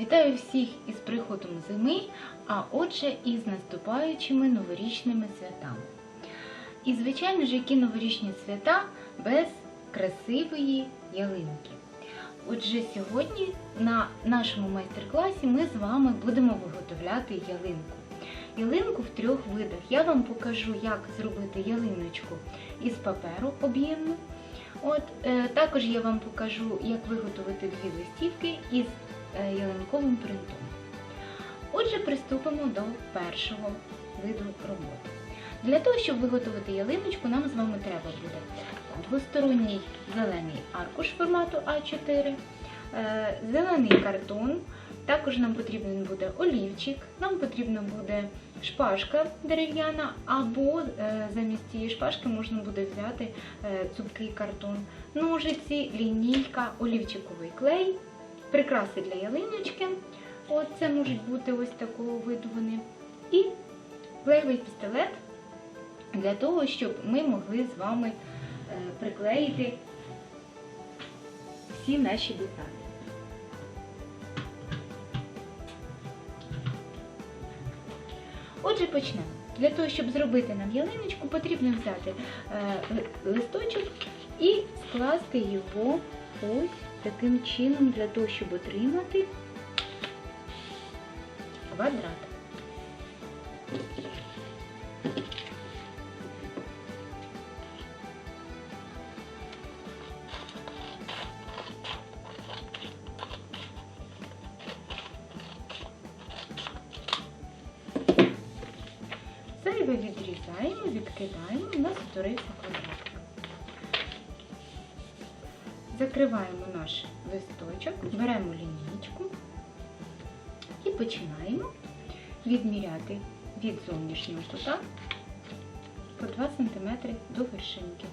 Вітаю всіх із приходом зими, а отже, із наступаючими новорічними святами. І, звичайно ж, які новорічні свята без красивої ялинки. Отже, сьогодні на нашому майстер-класі ми з вами будемо виготовляти ялинку. Ялинку в трьох видах. Я вам покажу, як зробити ялиночку із паперу об'ємну. От, е, також я вам покажу, як виготовити дві листівки із ялинковим принтом. Отже, приступимо до першого виду роботи. Для того, щоб виготовити ялиночку, нам з вами треба буде двосторонній зелений аркуш формату А4, е, зелений картон, також нам потрібен буде олівчик, нам потрібна буде шпажка дерев'яна, або е, замість цієї шпажки можна буде взяти е, цупкий картон, ножиці, лінійка, олівчиковий клей, прикраси для ялиночки. От це можуть бути ось такого виду вони. І клеєвий пістолет для того, щоб ми могли з вами е, приклеїти всі наші деталі. Отже, почнемо. Для того, щоб зробити нам ялиночку, потрібно взяти е, листочок і скласти його ось таким чином, для того, щоб отримати квадрат. Починаємо відміряти від зовнішнього кута по 2 см до вершинки.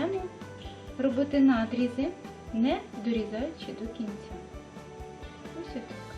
Почнемо робити надрізи, не дорізаючи до кінця. Ось так.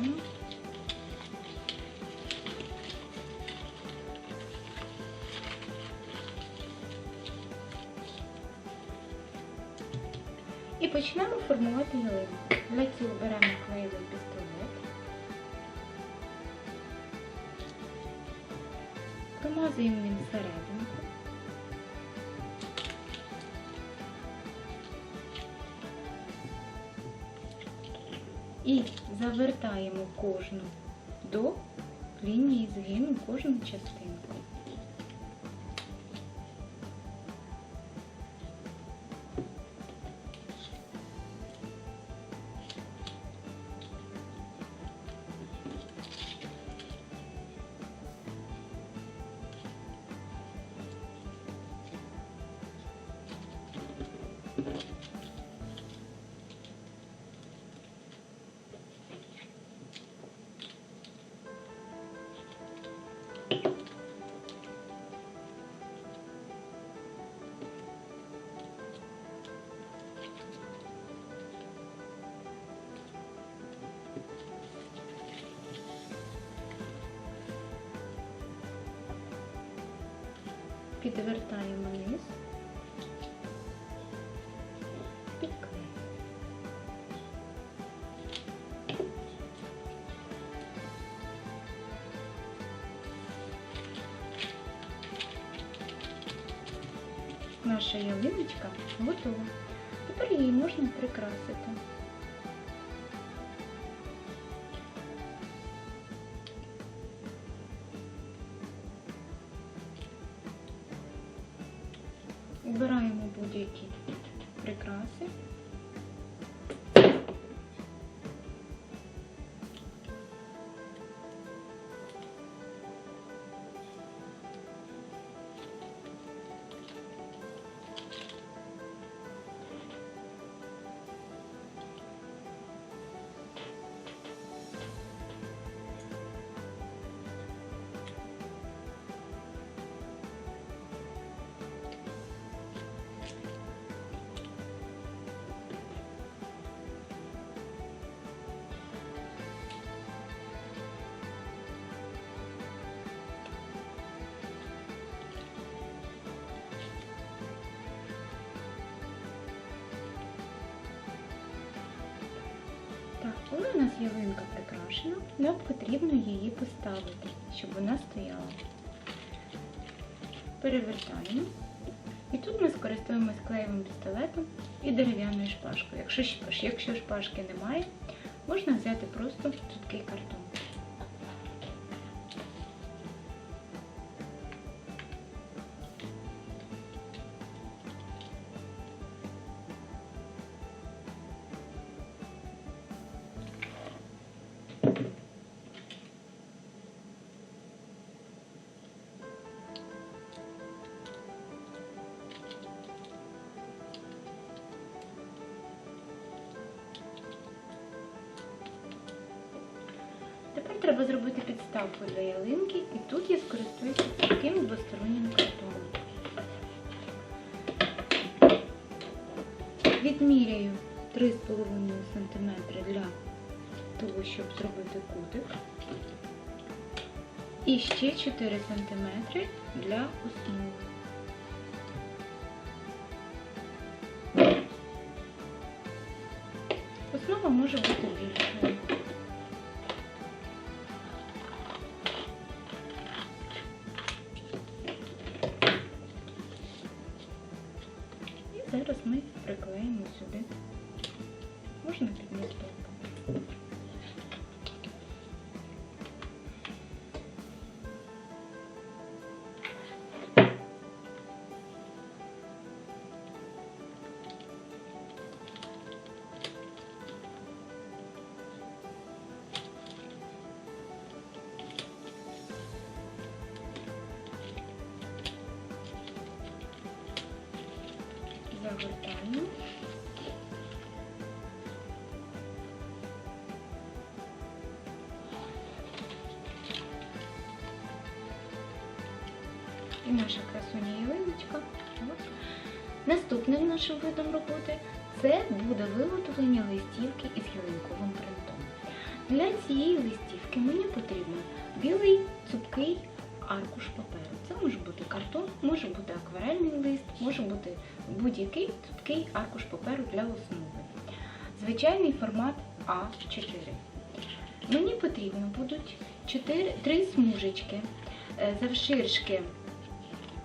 Розгортаємо. І почнемо формувати ялинку. Для цього беремо клеєвий пістолет, промазуємо завертаємо кожну до лінії згину кожну частинку. підвертаємо низ і клеїмо. Наша ялиночка готова. Тепер її можна прикрасити. Обираємо будь-які прикраси. Нас ялинка прикрашена, нам потрібно її поставити, щоб вона стояла. Перевертаємо. І тут ми скористуємось клеєвим пістолетом і дерев'яною шпажкою. Якщо, якщо шпажки немає, можна взяти просто цупкий картон. Треба зробити підставку для ялинки, і тут я скористуюся таким двостороннім картоном. Відміряю 3,5 см для того, щоб зробити кутик. І ще 4 см для основи. Основа може бути більшою. Загортаємо. І наша красуня ялиночка. Наступним нашим видом роботи це буде виготовлення листівки із ялинковим принтом. Для цієї листівки мені потрібен білий цупкий аркуш паперу. Це може бути картон, може бути акварельний лист, може бути будь-який цупкий аркуш паперу для основи. Звичайний формат А4. Мені потрібно будуть 4, 3 смужечки е, завширшки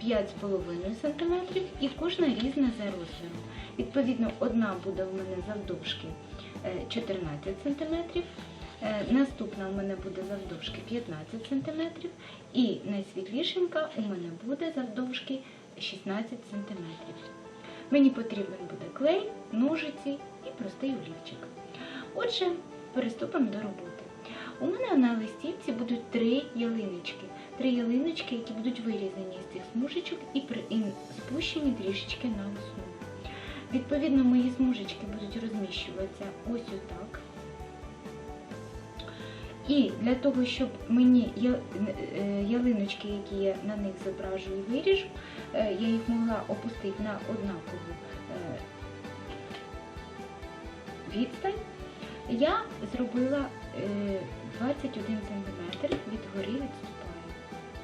5,5 см і кожна різна за розміром. Відповідно, одна буде в мене завдовжки е, 14 см, е, наступна у мене буде завдовжки 15 см, і найсвітлішенька у мене буде завдовжки 16 см. Мені потрібен буде клей, ножиці і простий олівчик. Отже, приступимо до роботи. У мене на листівці будуть три ялиночки. Три ялиночки, які будуть вирізані з цих смужечок і спущені трішечки на основу. Відповідно, мої смужечки будуть розміщуватися ось отак. І для того, щоб мені е, ялиночки, які я на них зображую, виріжу, е, я їх могла опустити на однакову е, відстань, я зробила е, 21 см від гори відступаю.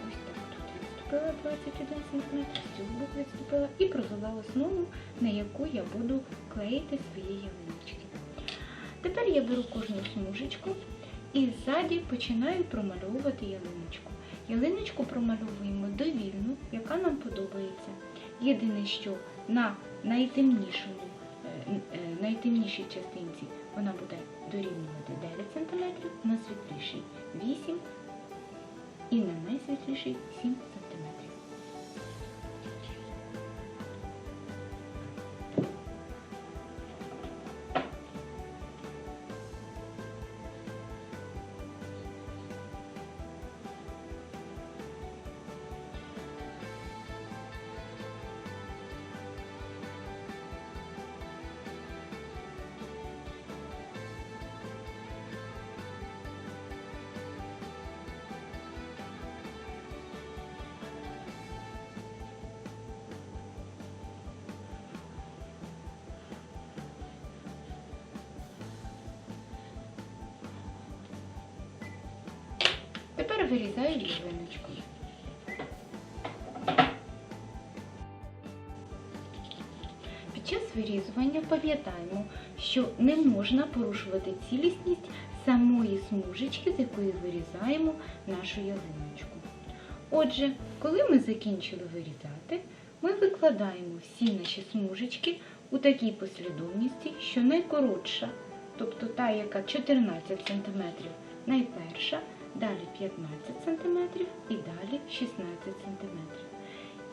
Ось так тут відступила 21 см, з цього боку відступила і провела основу, на яку я буду клеїти свої ялиночки. Тепер я беру кожну смужечку і ззаді починаю промальовувати ялиночку. Ялиночку промальовуємо довільно, яка нам подобається. Єдине, що на е, е, найтемнішій частинці вона буде дорівнювати 9 см, на світлішій 8 і на найсвітлішій 7 см. Вирізаю ялиночку. Під час вирізування пам'ятаємо, що не можна порушувати цілісність самої смужечки, з якої вирізаємо нашу ялиночку. Отже, коли ми закінчили вирізати, ми викладаємо всі наші смужечки у такій послідовності, що найкоротша, тобто та, яка 14 см, найперша, далі 15 см і далі 16 см.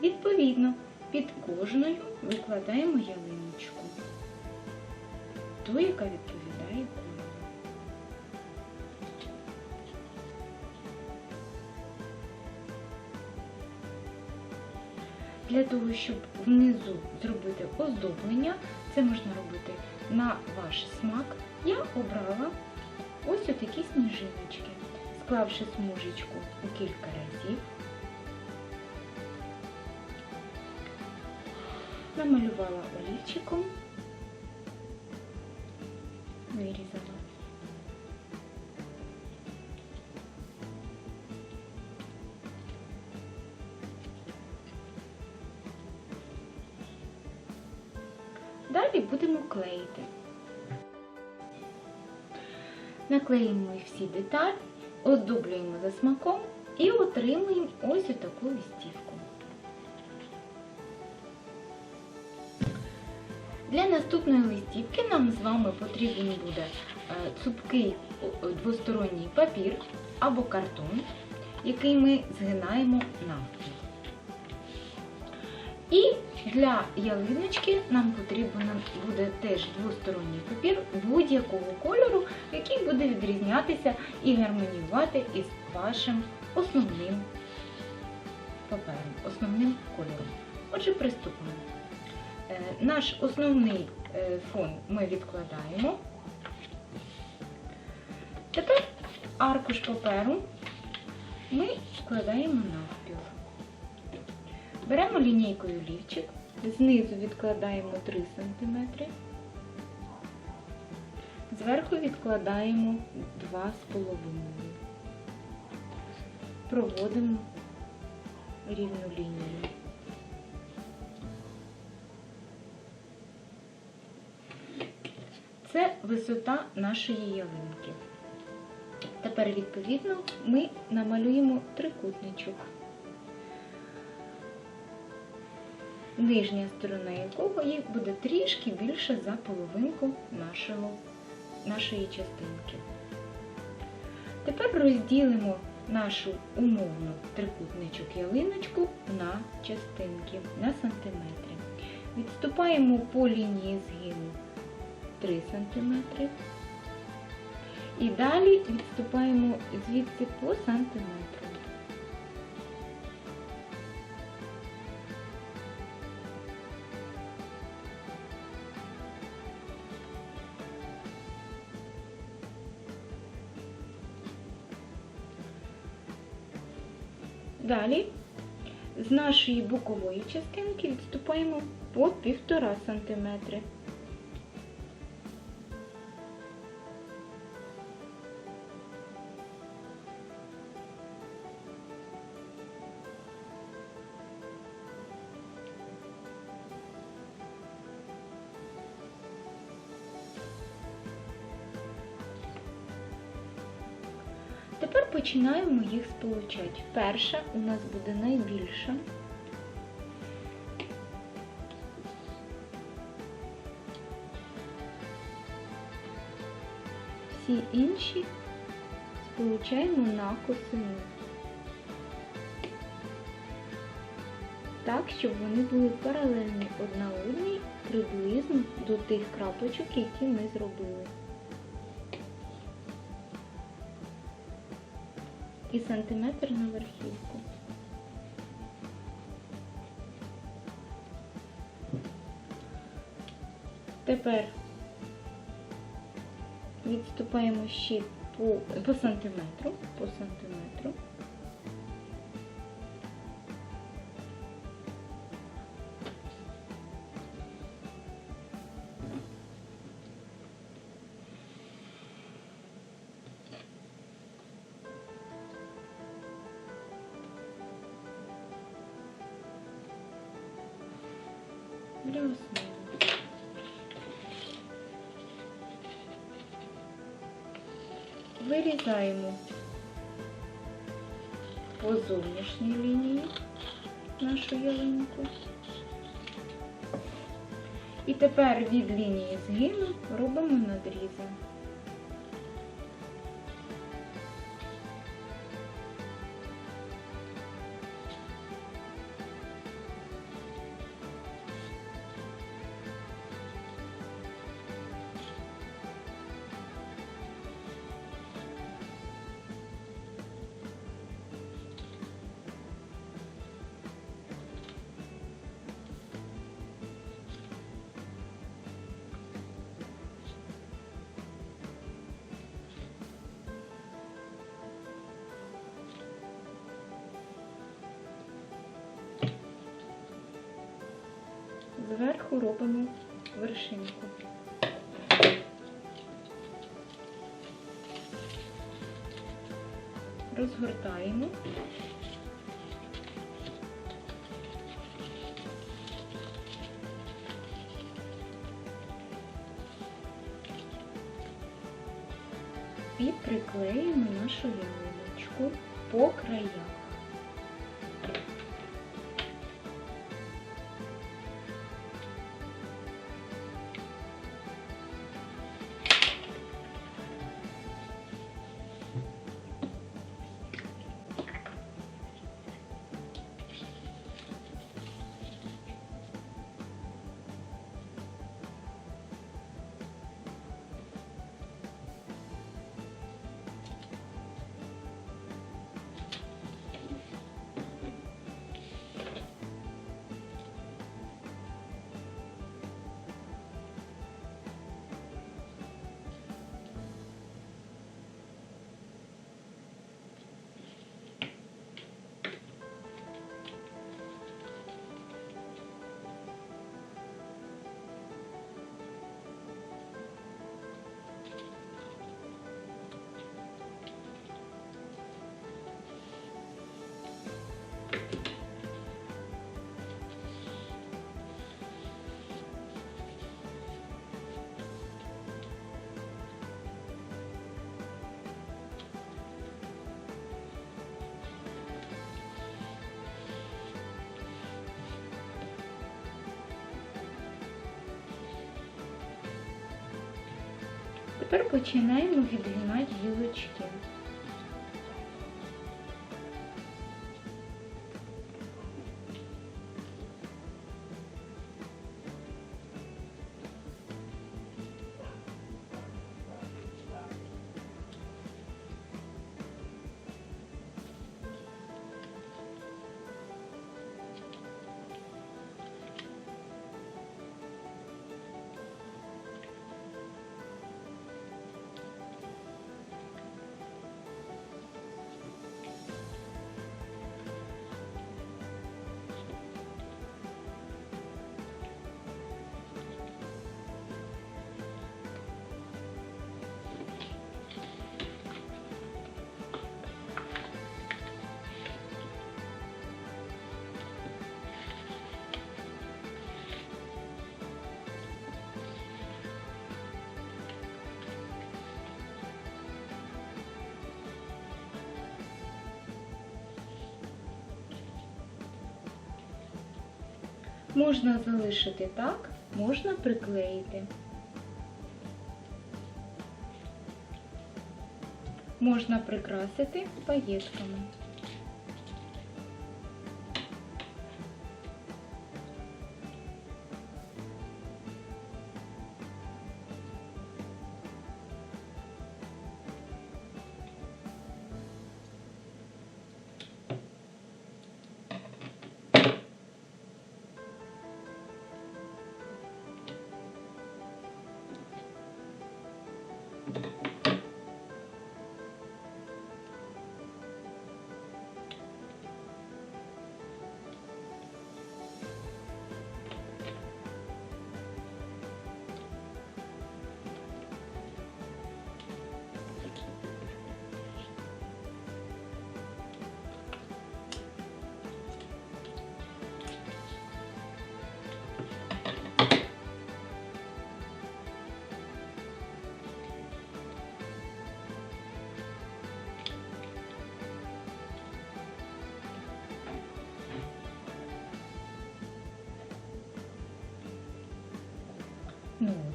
Відповідно, під кожною викладаємо ялиночку, ту, яка відповідає кольору. Для того, щоб внизу зробити оздоблення, це можна робити на ваш смак. Я обрала ось такі сніжиночки, склавши смужечку у кілька разів. намалювала олівчиком, вирізала. Далі будемо клеїти. Наклеїмо всі деталі, оздоблюємо за смаком і отримуємо ось таку листівку. Для наступної листівки нам з вами потрібен буде е, цупкий двосторонній папір або картон, який ми згинаємо навпіл. І для ялиночки нам потрібен буде теж двосторонній папір будь-якого кольору, який буде відрізнятися і гармоніювати із вашим основним папером, основним кольором. Отже, приступимо. Е, Наш основний е, фон ми відкладаємо. Тепер аркуш паперу ми складаємо навпіл. Беремо лінійкою олівчик, знизу відкладаємо 3 см, зверху відкладаємо 2,5 Проводимо рівну лінію. Це висота нашої ялинки. Тепер, відповідно, ми намалюємо трикутничок, нижня сторона якого є- буде трішки більше за половинку нашого, нашої частинки. Тепер розділимо нашу умовну трикутничок ялиночку на частинки, на сантиметри. Відступаємо по лінії згину 3 см. І далі відступаємо звідси по сантиметру. Далі з нашої бокової частинки відступаємо по 1,5 см. Тепер починаємо їх сполучати. Перша у нас буде найбільша. Всі інші сполучаємо на косину. Так, щоб вони були паралельні одна одній приблизно до тих крапочок, які ми зробили. І сантиметр на верхівку. Тепер відступаємо ще по, по сантиметру, по сантиметру. По зовнішній лінії нашу ялинку. І тепер від лінії згину робимо надрізи. Зверху робимо вершинку. Розгортаємо. І приклеїмо нашу ялиночку по краях. Тепер починаємо відгинати гілочки. Можна залишити так, можна приклеїти. Можна прикрасити паєтками.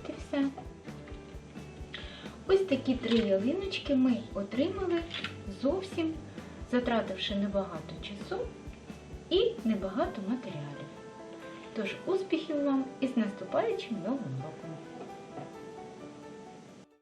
І. Ось такі три ялиночки ми отримали зовсім затративши небагато часу і небагато матеріалів. Тож успіхів вам і з наступаючим новим роком!